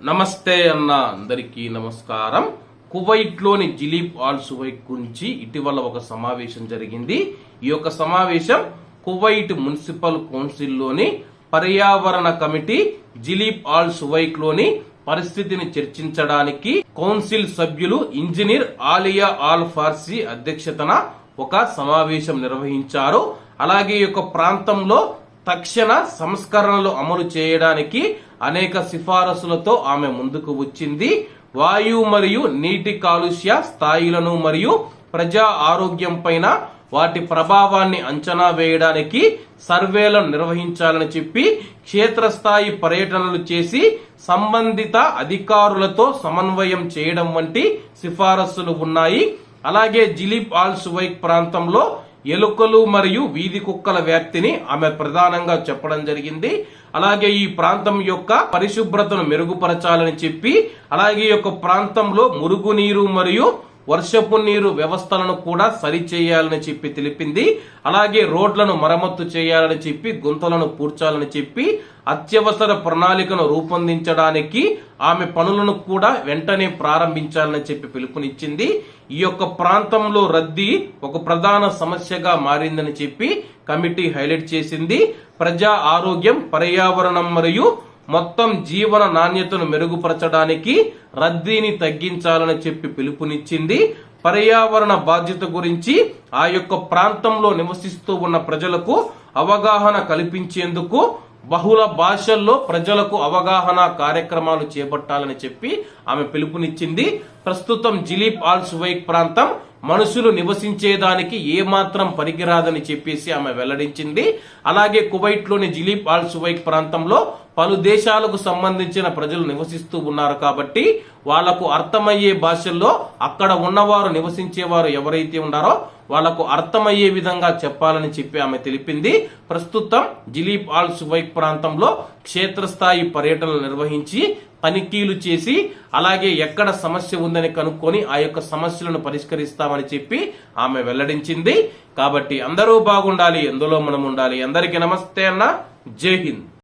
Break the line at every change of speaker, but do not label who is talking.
నమస్తే అన్న అందరికీ నమస్కారం. కువైట్లోని జిలీప్ ఆల్ సువైట్ గురించి ఇటీవల ఒక సమావేశం జరిగింది. ఈ యొక్క సమావేశం కువైట్ మున్సిపల్ కౌన్సిల్లోని పర్యావరణ కమిటీ జిలీప్ ఆల్ సువైట్లోని పరిస్థితిని చర్చించడానికి కౌన్సిల్ సభ్యులు ఇంజనీర్ ఆలియా ఆల్ ఫార్సీ అధ్యక్షతన ఒక సమావేశం నిర్వహించారు. అలాగే ఈ యొక్క ప్రాంతంలో తక్షణ సంస్కరణలు అమలు చేయడానికి అనేక సిఫారసులతో ఆమె ముందుకు వచ్చింది. వాయు మరియు నీటి కాలుష్య స్థాయిలను మరియు ప్రజా ఆరోగ్యం పైన వాటి ప్రభావాన్ని అంచనా వేయడానికి సర్వేలను నిర్వహించాలని చెప్పి క్షేత్రస్థాయి పర్యటనలు చేసి సంబంధిత అధికారులతో సమన్వయం చేయడం వంటి సిఫారసులు ఉన్నాయి. అలాగే జిలీప్ ఆల్ సువైక్ ప్రాంతంలో ఎలుకలు మరియు వీధి కుక్కల వ్యాప్తిని ఆమె ప్రధానంగా చెప్పడం జరిగింది. అలాగే ఈ ప్రాంతం యొక్క పరిశుభ్రతను మెరుగుపరచాలని చెప్పి అలాగే ఈ యొక్క ప్రాంతంలో మురుగునీరు మరియు వర్షపు నీరు వ్యవస్థలను కూడా సరిచేయాలని చెప్పి తెలిపింది. అలాగే రోడ్లను మరమ్మత్తు చేయాలని చెప్పి గుంతలను పూడ్చాలని చెప్పి అత్యవసర ప్రణాళికను రూపొందించడానికి ఆమె పనులను కూడా వెంటనే ప్రారంభించాలని చెప్పి పిలుపునిచ్చింది. ఈ యొక్క ప్రాంతంలో రద్దీ ఒక ప్రధాన సమస్యగా మారిందని చెప్పి కమిటీ హైలైట్ చేసింది. ప్రజా ఆరోగ్యం పర్యావరణం మరియు మొత్తం జీవన నాణ్యతను మెరుగుపరచడానికి రద్దీని తగ్గించాలని చెప్పి పిలుపునిచ్చింది. పర్యావరణ బాధ్యత గురించి ఆ యొక్క ప్రాంతంలో నివసిస్తూ ఉన్న ప్రజలకు అవగాహన కల్పించేందుకు బహుళ భాషల్లో ప్రజలకు అవగాహన కార్యక్రమాలు చేపట్టాలని చెప్పి ఆమె పిలుపునిచ్చింది. ప్రస్తుతం జిలీప్ ఆల్ సువైక్ ప్రాంతం మనుషులు నివసించేదానికి ఏమాత్రం పనికిరాదని చెప్పేసి ఆమె వెల్లడించింది. అలాగే కువైట్లోని జిలీప్ ఆల్ సువైక్ ప్రాంతంలో పలు దేశాలకు సంబంధించిన ప్రజలు నివసిస్తూ ఉన్నారు కాబట్టి వాళ్ళకు అర్థమయ్యే భాషల్లో అక్కడ ఉన్నవారు నివసించేవారు ఎవరైతే ఉన్నారో వాళ్ళకు అర్థమయ్యే విధంగా చెప్పాలని చెప్పి ఆమె తెలిపింది. ప్రస్తుతం జిలీప్ ఆల్ సువైక్ ప్రాంతంలో క్షేత్రస్థాయి పర్యటనలు నిర్వహించి తనిఖీలు చేసి అలాగే ఎక్కడ సమస్య ఉందని కనుక్కొని ఆ యొక్క సమస్యలను పరిష్కరిస్తామని చెప్పి ఆమె వెల్లడించింది. కాబట్టి అందరూ బాగుండాలి ఎందులో మనం ఉండాలి. అందరికీ నమస్తే అన్న. జై హింద్.